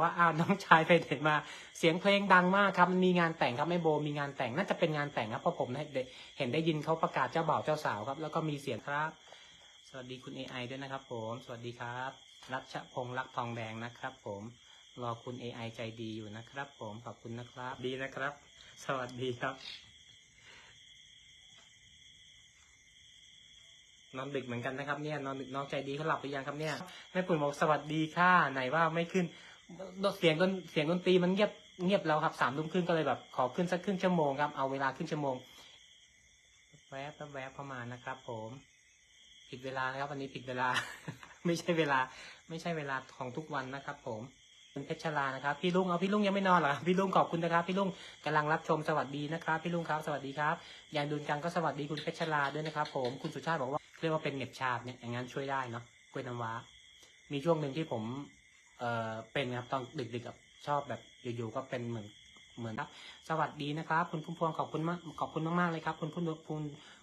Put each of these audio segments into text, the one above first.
ว่าอ้าวน้องชายไปไหนมา เสียงเพลงดังมากครับมีงานแต่งครับแม่โบมีงานแต่งน่าจะเป็นงานแต่งครับเพราะผมเห็นได้ยินเขาประกาศเจ้าบ่าวเจ้าสาวครับ แล้วก็มีเสียงครับ สวัสดีคุณ AI ด้วยนะครับ ผมสวัสดีครับรัชพงษ์รักทองแดงนะครับ ผมรอคุณ AI ใจดีอยู่นะครับ ผมขอบคุณนะครับ ดีนะครับ สวัสดีครับนอนดึกเหมือนกันนะครับเนี่ยนอนดึกน้องใจดีเขาหลับหรือยังครับเนี่ยแม่ปุ่นบอกสวัสดีค่ะไหนว่าไม่ขึ้น เสียงดนเสียงดนตรีมันเงียบเงียบแล้วครับสามทุ่มครึ่งก็เลยแบบขอขึ้นสักครึ่งชั่วโมงครับเอาเวลาครึ่งชั่วโมง แวบแวบเข้ามานะครับ ผม ผิดเวลานะครับวันนี้ผิดเวลา ไม่ใช่เวลา ไม่ใช่เวลาของทุกวันนะครับ ผมคุณเพชรลานะครับ พี่ลุงเอาพี่ลุงยังไม่นอนเหรอพี่ลุงขอบคุณนะครับ พี่ลุงกำลังรับชมสวัสดีนะครับ พี่ลุงครับสวัสดีครับยางดุนกันก็สวัสดีคุณเพชรลาด้วยนะครับ ผมคุณสุชาติบอกว่าเรียกว่าเป็นเหน็บชาบเนี่ยอย่างนั้นช่วยได้เนาะกล้วยน้ำว้า มีช่วงหนึ่งที่ผม เออเป็นครับตอนดึกๆกับชอบแบบอยู่ๆก็เป็นเหมือนเหมือนครับสวัสดีนะครับ คุณพุ่มพวงขอบคุณมากขอบคุณมากๆเลยครับ คุณพุ่มคุณ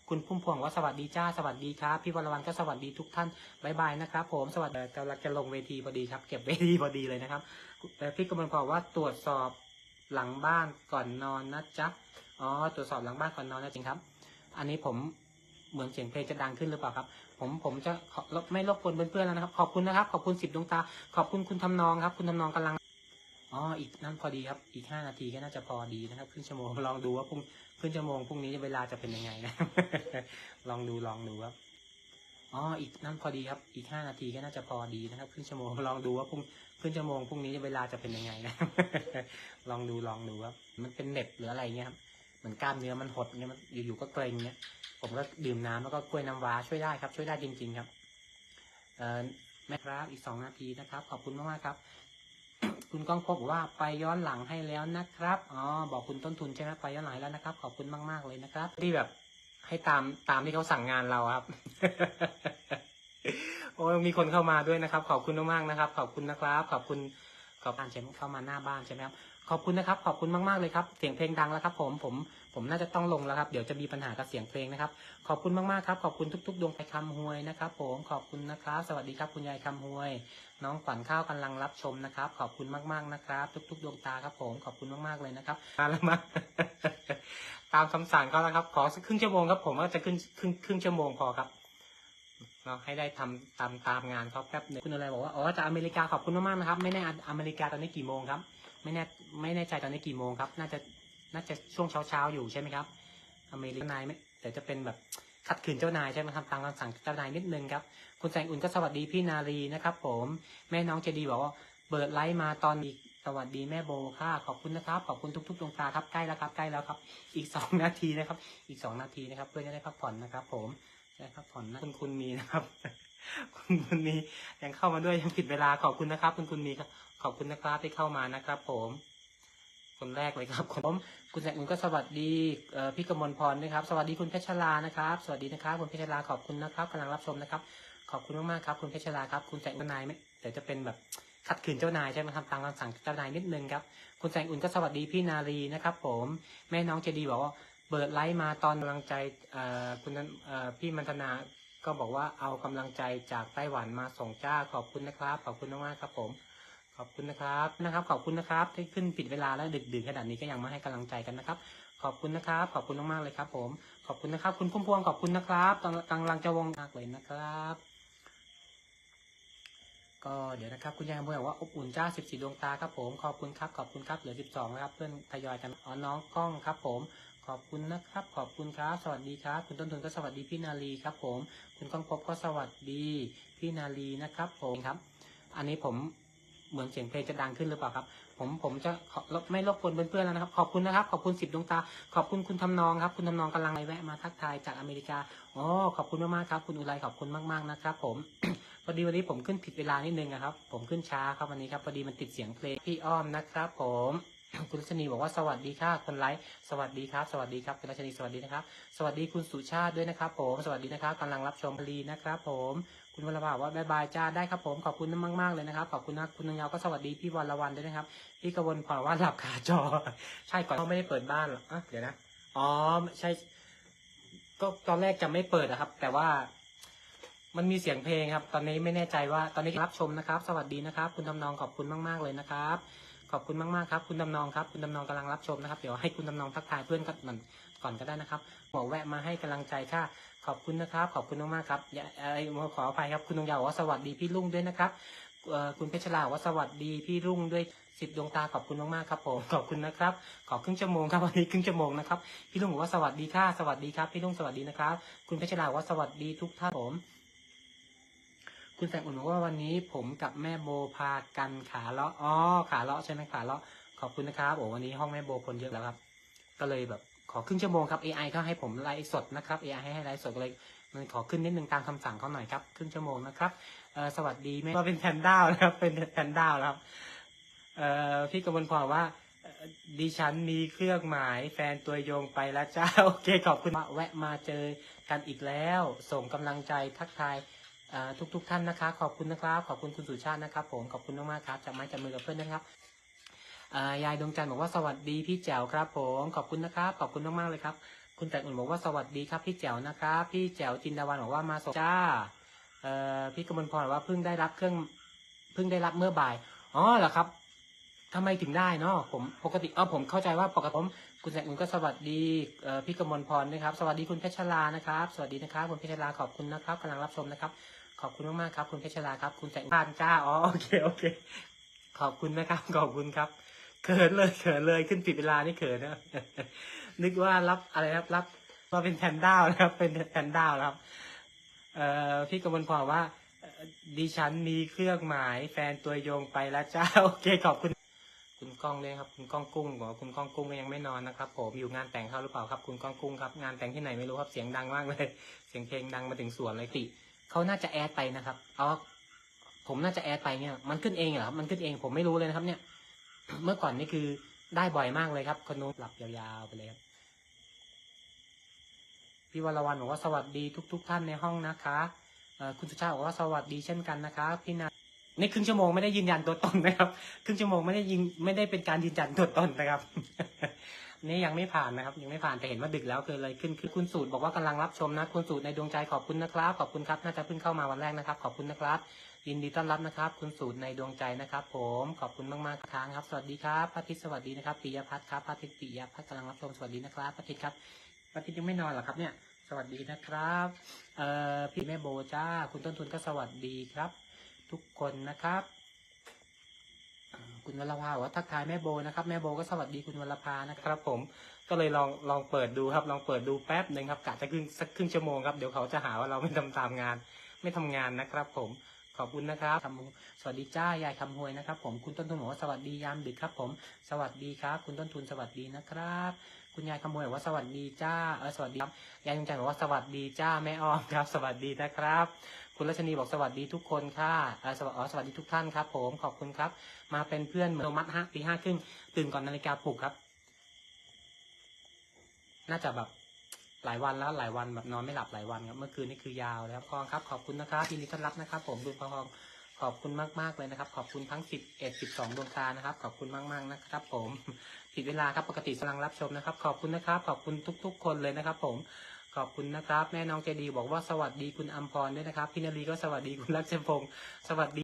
คุณพุ่มพวงว่าสวัสดีจ้าสวัสดีครับ พี่วรวันก็สวัสดีทุกท่านบายบายนะครับ ผมสวัสดีกำลังจะลงเวทีพอดีครับ เก็บเวทีพอดีเลยนะครับแต่พี่กำลังบอกว่าตรวจสอบหลังบ้านก่อนนอนนะจ๊ะอ๋อตรวจสอบหลังบ้านก่อนนอนนะจริงครับ อันนี้ผม เหมือนเสียงเพลงจะดังขึ้นหรือเปล่าครับ ผมผมจะขอไม่รบกวนเพื่อนๆแล้วนะครับ ขอบคุณนะครับ ขอบคุณสิบดวงตา ขอบคุณคุณทำนองครับ คุณทำนองกำลังอ๋ออีกนั่นพอดีครับ อีกห้านาทีก็น่าจะพอดีนะครับครึ่งชั่วโมงลองดูว่าพรุ่งครึ่งชั่วโมงพรุ่งนี้เวลาจะเป็นยังไงนะลองดูลองดูครับอ๋ออีกนั่นพอดีครับ อีกห้านาทีก็น่าจะพอดีนะครับครึ่งชั่วโมงลองดูว่าพรุ่งครึ่งชั่วโมงพรุ่งนี้เวลาจะเป็นยังไงนะลองดูลองดูครับมันเป็นเน็บหรืออะไรเงี้ยครับ มือนกล้ามเนื้อมันหดเงี้ยมันอยู่ๆก็เกร็งเงี้ยผมก็ดื่มน้ำแล้วก็กล้วยน้ำว้าช่วยได้ครับ ช่วยได้จริง ๆครับเอ่อแม่ครับอีกสองนาทีนะครับ ขอบคุณมากๆครับ คุณก้องพบบอกว่าไปย้อนหลังให้แล้วนะครับอ๋อบอกคุณต้นทุนใช่ไหมไปย้อนหลังแล้วนะครับ ขอบคุณมาก ๆเลยนะครับ ที่แบบให้ตามตามที่เขาสั่งงานเราครับโอ้ยมีคนเข้ามาด้วยนะครับ ขอบคุณมากๆนะครับ ขอบคุณนะครับ ขอบคุณ ขอบการใช่ไหมเข้ามาหน้าบ้านใช่ไหมครับขอบคุณนะครับ ขอบคุณมากๆเลยครับ เสียงเพลงดังแล้วครับ ผมผมผมน่าจะต้องลงแล้วครับ เดี๋ยวจะมีปัญหากับเสียงเพลงนะครับ ขอบคุณมากๆครับ ขอบคุณทุกๆดวงใจคำหวยนะครับ ผมขอบคุณนะครับ สวัสดีครับ คุณยายคำหวย น้องขวัญข้าวกำลังรับชมนะครับ ขอบคุณมากๆนะครับ ทุก ๆ ดวงตาครับ ผมขอบคุณมากๆเลยนะครับมาแล้วมาตามคำสั่งก็แล้วครับ ขอสักครึ่งชั่วโมงครับ ผมว่าจะขึ้นครึ่งครึ่งชั่วโมงพอครับ เราให้ได้ทำตามตามงานเขาแป๊บหนึงคุณอะไรบอกว่าอ๋อจากอเมริกาขอบคุณมากๆนะครับ ไม่แน่อเมริกาตอนนี้กี่โมงครับ ไม่แน่ไม่แน่ใจตอนนี้กี่โมงครับ น่าจะน่าจะช่วงเช้าเช้าๆอยู่ใช่ไหมครับ อเมริกานายไม่แต่จะเป็นแบบขัดขืนเจ้านายใช่ไหมครับตามคำสั่งเจ้านายนิดนึงครับ คุณแสงอุ่นก็สวัสดีพี่นารีนะครับผมแม่น้องเจดีบอกว่าเปิดไลฟ์มาตอนอีกสวัสดีแม่โบค่ะขอบคุณนะครับ ขอบคุณทุกๆดวงตาครับใกล้แล้วครับใกล้แล้วครับ อีกสองนาทีนะครับ อีกสองนาทีนะครับ เพื่อจะได้พักผ่อนนะครับ ผม ได้พักผ่อนนะคุณคุณมีนะครับ คุณคุณมียังเข้ามาด้วยยังผิดเวลาขอบคุณนะครับ คุณคุณมีครับขอบคุณนะครับที่เข้ามานะครับ ผมคนแรกเลยครับผมคุณแสงอุ่นก็สวัสดีพี่กมลพรด้วยครับ สวัสดีคุณเพชรลานะครับ สวัสดีนะครับคุณเพชรลาขอบคุณนะครับกำลังรับชมนะครับ ขอบคุณมากๆครับคุณเพชรลาครับ คุณแสงอุ่นนายไหม่แต่จะเป็นแบบขัดขืนเจ้านายใช่ไหมครับตามคำสั่งเจ้านายนิดนึงครับ คุณแสงอุ่นก็สวัสดีพี่นารีนะครับ ผมแม่น้องเจดีบอกว่า เปิดไลฟ์มาตอนกำลังใจคุณนั้นพี่มันธนาก็บอกว่าเอากำลังใจจากไต้หวันมาส่งจ้าขอบคุณนะครับ ขอบคุณมากๆครับผม ขอบคุณนะครับนะครับ ขอบคุณนะครับที่ขึ้นปิดเวลาแล้วดึกดื่นขนาดนี้ก็ยังมาให้กำลังใจกันนะครับ ขอบคุณนะครับ ขอบคุณมากๆเลยครับ ผม ขอบคุณนะครับ คุณพุ่มพวงขอบคุณนะครับกลังกำลังจะวงมากเลยนะครับ ก็เดี๋ยวนะครับ คุณยายบอกว่าอบอุ่นจ้า 14 ดวงตาครับผมขอบคุณครับขอบคุณครับเหลือ 12 นะครับ เพื่อนทยอยกันอ๋อน้องกล้องครับ ผม ขอบคุณนะครับ ขอบคุณครับ สวัสดีครับ คุณต้นทุนก็สวัสดีพี่นาลีครับ ผม คุณก้องพบก็สวัสดีพี่นาลีนะครับ ผมครับ อันนี้ผมเหมือนเสียงเพลงจะดังขึ้นหรือเปล่าครับ ผมผมจะไม่รบกวนเพื่อนๆแล้วนะครับ ขอบคุณนะครับ ขอบคุณสิบดวงตา ขอบคุณคุณทำนองครับ คุณทำนองกำลังไปแวะมาทักทายจากอเมริกาอ๋อขอบคุณมากๆครับ คุณอุไรขอบคุณมากๆนะครับ ผมพอดีวันนี้ผมขึ้นผิดเวลานิดนึงนะครับ ผมขึ้นช้าครับวันนี้ครับพอดีมันติดเสียงเพลงพี่อ้อมนะครับ ผม คุณรัชนีบอกว่าสวัสดีค่ะคนไลฟ์สวัสดีครับ สวัสดีครับคุณรัชนีสวัสดีนะครับ สวัสดีคุณสุชาติด้วยนะครับ ผมสวัสดีนะครับกำลังรับชมพลีนะครับ ผมคุณวรภาบอกว่าบายบายจ้าได้ครับผมขอบคุณมากๆเลยนะครับขอบคุณนะคุณนงเยาวก็สวัสดีพี่วรวันด้วยนะครับพี่กวนพรว่าหลับคาจอ ใช่ก่อนเขาไม่ได้เปิดบ้านหรออะเดี๋ยวนะอ๋อใช่ ก็ตอนแรกจะไม่เปิดนะครับ แต่ว่ามันมีเสียงเพลงครับ ตอนนี้ไม่แน่ใจว่าตอนนี้รับชมนะครับ สวัสดีนะครับ คุณทำนองขอบคุณมาก ๆ เลยนะครับ ขอบคุณมากๆครับ คุณทำนองครับ คุณทำนองกำลังรับชมนะครับ เดี๋ยวให้คุณทำนองทักทายเพื่อนกันมันก่อนก็ได้นะครับหมอแวะมาให้กำลังใจค่ะ ขอบคุณนะครับ ขอบคุณมากๆครับอย่าอะไรขออภัยครับ คุณดวงยาวว่าสวัสดีพี่ลุงด้วยนะครับคุณเพชรลาว่าสวัสดีพี่รุ่งด้วยสิบดวงตาขอบคุณมากๆครับผมขอบคุณนะครับ ขอครึ่งชั่วโมงครับวันนี้ครึ่งชั่วโมงนะครับพี่ลุงบอกว่าสวัสดีค่ะสวัสดีครับ พี่ลุงสวัสดีนะครับ คุณเพชรลาว่าสวัสดีทุกท่านผม คุณแสงอุ่นบอกว่าวันนี้ผมกับแม่โบพากันขาเลาะอ๋อขาเลาะใช่ไหมขาเลาะขอบคุณนะครับโอ้วันนี้ห้องแม่โบคนเยอะแล้วครับ ก็เลยแบบขอครึ่งชั่วโมงครับ AI เขาให้ผมไลฟ์สดนะครับ AI ให้ให้ไลฟ์สดเลยมันขอขึ้นนิดนึงตามคำสั่งเขาหน่อยครับครึ่งชั่วโมงนะครับสวัสดีแม่ว่าเป็นแพนด้านะครับเป็นแพนด้าแล้วเอ่อพี่กมลพรว่าเอ่อดิฉันมีเครื่องหมายแฟนตัวยงไปแล้วจ้าโอเคขอบคุณมาแวะมาเจอกันอีกแล้ว ส่งกำลังใจทักทาย ทุกทุกท่านนะคะ ขอบคุณนะครับ ขอบคุณคุณสุชาตินะครับผมขอบคุณมากๆครับจับไม้จับมือกับเพื่อนนะครับยายดวงจันทร์บอกว่าสวัสดีพี่แจ๋วครับ ผมขอบคุณนะครับ ขอบคุณมากๆเลยครับ คุณแต่อุ่นบอกว่าสวัสดีครับพี่แจ๋วนะครับ พี่แจ๋วจินดาวันบอกว่ามาส่งจ้าพี่กมลพรบอกว่าเพิ่งได้รับเครื่องเพิ่งได้รับเมื่อบ่ายอ๋อเหรอครับทำไมถึงได้เนาะผมปกติเออผมเข้าใจว่าปกติผมคุณแสงอุ่นก็สวัสดีพี่กมลพรนะครับ สวัสดีคุณเพชรลานะครับ สวัสดีนะครับคุณเพชรลาขอบคุณนะครับกำลังรับชมนะครับ อบคุณมากๆครับ คุณเพชรลาครับ คุณแสงพานจ้าอ๋อโอเคโอเค ขอบคุณนะครับ ขอบคุณครับเขินเลยเขินเลยขึ้นปิดเวลานี่เขินนะนึกว่ารับอะไรครับรับว่าเป็นแพนด้านะครับ เป็นแพนด้าแล้วครับเอ่อพี่กมลพรว่าดิฉันมีเครื่องหมายแฟนตัวยงไปแล้วจ้าโอเคขอบคุณ คุณก้องเลยครับ คุณก้องกุ้งบอกคุณก้องกุ้งก็ยังไม่นอนนะครับ ผมอยู่งานแต่งเขาหรือเปล่าครับ คุณก้องกุ้งครับงานแต่งที่ไหนไม่รู้ครับเสียงดังมากเลย เสียงเพลงดังมาถึงสวนเลยติ เขาน่าจะแอดไปนะครับเอ๋อผมน่าจะแอดไปเนี่ย มันขึ้นเองเหรอครับมันขึ้นเองผมไม่รู้เลยนะครับเนี่ย เมื่อก่อนนี่คือได้บ่อยมากเลยครับคนนู้นหลับยาวๆไปเลยครับพี่วรวรรณบอกว่าสวัสดีทุก ๆ ท่านในห้องนะคะคุณสุชาติบอกว่าสวัสดีเช่นกันนะคะพี่นาในครึ่งชั่วโมงไม่ได้ยืนยันตัวตนนะครับ ครึ่งชั่วโมงไม่ได้ยิงไม่ได้เป็นการยืนยันตัวตนนะครับ นี่ยังไม่ผ่านนะครับ ยังไม่ผ่านแต่เห็นว่าดึกแล้วเกิดอะไรขึ้นคือคุณสูตรบอกว่ากำลังรับชมนะคุณสูตรในดวงใจขอบคุณนะครับขอบคุณครับน่าจะเพิ่งเข้ามาวันแรกนะครับ ขอบคุณนะครับยินดีต้อนรับนะครับ คุณสูตรในดวงใจนะครับ ผมขอบคุณมากๆครับครับ สวัสดีครับพระทิตย์สวัสดีนะครับปิยพัฒน์ครับพระทิตย์ปิยพัฒน์กำลังรับชมสวัสดีนะครับพระทิตย์ครับพระทิตย์ยังไม่นอนเหรอครับเนี่ย สวัสดีนะครับเอ่อพี่แม่โบจ้า คุณต้นทุนก็สวัสดีครับ ทุกคนนะครับ คุณวรภาบอกว่าทักทายแม่โบนะครับแม่โบก็สวัสดีคุณวรภานะครับ ผมก็เลยลองลองเปิดดูครับ ลองเปิดดูแป๊บหนึ่งครับกะจะครึ่งสักครึ่งชั่วโมงครับเดี๋ยวเขาจะหาว่าเราไม่ทำตามงาน ไม่ทำงานนะครับ ผมขอบคุณนะครับคำสวัสดีจ้ายายคำหวยนะครับ ผมคุณต้นทุนบอกว่าสวัสดียามดึกครับ ผมสวัสดีครับ คุณต้นทุนสวัสดีนะครับคุณยายคำหวยบอกว่าสวัสดีจ้าเออสวัสดีครับยายจงใจบอกว่าสวัสดีจ้าแม่อ้อมครับ สวัสดีนะครับ คุณรัชนีบอกสวัสดีทุกคนค่ะสวัสดีสวัสดีทุกท่านครับผมขอบคุณครับ มาเป็นเพื่อนเหมือนโทมัสฮะตีห้าครึ่งตื่นก่อนนาฬิกาปลุกครับ น่าจะแบบหลายวันแล้วหลายวันแบบนอนไม่หลับหลายวันครับเมื่อคืนนี่คือยาวแล้วพองครับ ขอบคุณนะครับยินดีต้อนรับนะครับ ผมดูพองขอบคุณมากๆเลยนะครับ ขอบคุณทั้งสิบเอ็ดสิบสองดวงตานะครับ ขอบคุณมากๆนะครับ ผมผิดเวลาครับปกติกำลังรับชมนะครับ ขอบคุณนะครับ ขอบคุณทุก ๆ คนเลยนะครับ ผม ขอบคุณนะครับ แม่น้องเจดีบอกว่าสวัสดีคุณอัมพรด้วยนะครับพี่นารีก็สวัสดีคุณรักเชพงศ์สวัสดี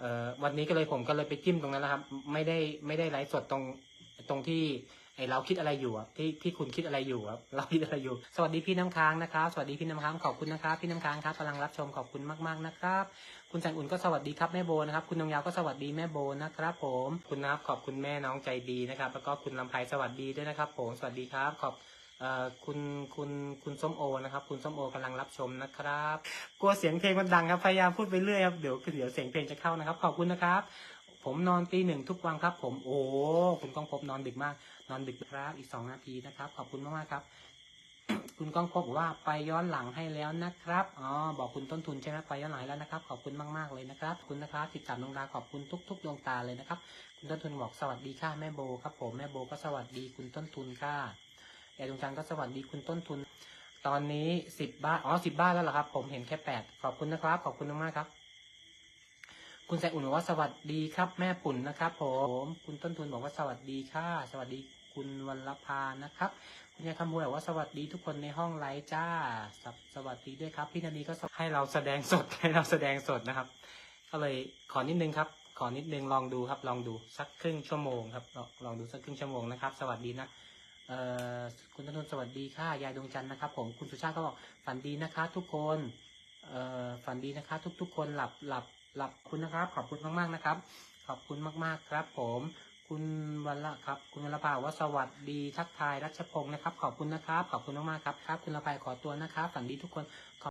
เอ่อวันนี้ก็เลยผมก็เลยไปจิ้มตรงนั้นนะครับ ไม่ได้ไม่ได้ไลฟ์สดตรงตรงที่ไอเราคิดอะไรอยู่อะที่ที่คุณคิดอะไรอยู่ครับเราคิดอะไรอยู่ สวัสดีพี่น้ำค้างนะครับ สวัสดีพี่น้ำค้างขอบคุณนะครับ พี่น้ำค้างครับกำลังรับชมขอบคุณมากๆนะครับ คุณแสงอุ่นก็สวัสดีครับแม่โบนะครับ คุณนงยาวก็สวัสดีแม่โบนะครับ ผม คุณนะครับขอบคุณแม่น้องใจดีนะครับ แล้วก็คุณลำไพสวัสดีด้วยนะครับ ผมสวัสดีครับขอบ คุณคุณคุณส้มโอนะครับ คุณส้มโอกำลังรับชมนะครับ กลัวเสียงเพลงมันดังครับพยายามพูดไปเรื่อยครับเดี๋ยวเดี๋ยวเสียงเพลงจะเข้านะครับ ขอบคุณนะครับ ผมนอนตีหนึ่งทุกวันครับ ผมโอ้คุณก้องพบนอนดึกมาก นอนดึกครับ อีกสองนาทีนะครับ ขอบคุณมากๆครับ คุณก้องพบบอกว่าไปย้อนหลังให้แล้วนะครับอ๋อบอกคุณต้นทุนใช่ไหมไปย้อนหลังแล้วนะครับ ขอบคุณมากๆเลยนะครับคุณนะครับติดตามดวงดาขอบคุณทุก ๆดวงตาเลยนะครับ คุณต้นทุนบอกสวัสดีค่ะแม่โบครับ ผมแม่โบก็สวัสดีคุณต้นทุนค่ะ ยายดวงจันทร์ก็สวัสดีคุณต้นทุน ตอนนี้สิบบ้านอ๋อสิบบ้านแล้วเหรอครับ ผมเห็นแค่แปดขอบคุณนะครับ ขอบคุณมากครับ คุณแสงอุ่นบอกว่าสวัสดีครับ แม่ปุ่นนะครับ ผมคุณต้นทุนบอกว่าสวัสดีค่ะสวัสดีคุณวัลภานะครับ คุณยายคำมวยบอกว่าสวัสดีทุกคนในห้องไลฟ์จ้าสวสวัสดีด้วยครับ พี่นานีก็ให้เราแสดงสดให้เราแสดงสดนะครับ ก็เลยขอนิดนึงครับ ขอนิดนึงลองดูครับ ลองดูสักครึ่งชั่วโมงครับลองลองดูสักครึ่งชั่วโมงนะครับ สวัสดีนะ คุณธนนท์สวัสดีค่ะ ยายดวงจันทร์นะครับ ผมคุณสุชาติก็บอกฝันดีนะคะ ทุกคนเฝันดีนะคะ ทุก ๆ คนหลับหลับหลับคุณนะครับ ขอบคุณมากๆนะครับ ขอบคุณมากๆครับ ผมคุณวันละครับ คุณวันละภาว่าสวัสดีทักทายรัชพงศ์นะครับ ขอบคุณนะครับ ขอบคุณมากๆครับครับ คุณละภาขอตัวนะครับฝันดีทุกคน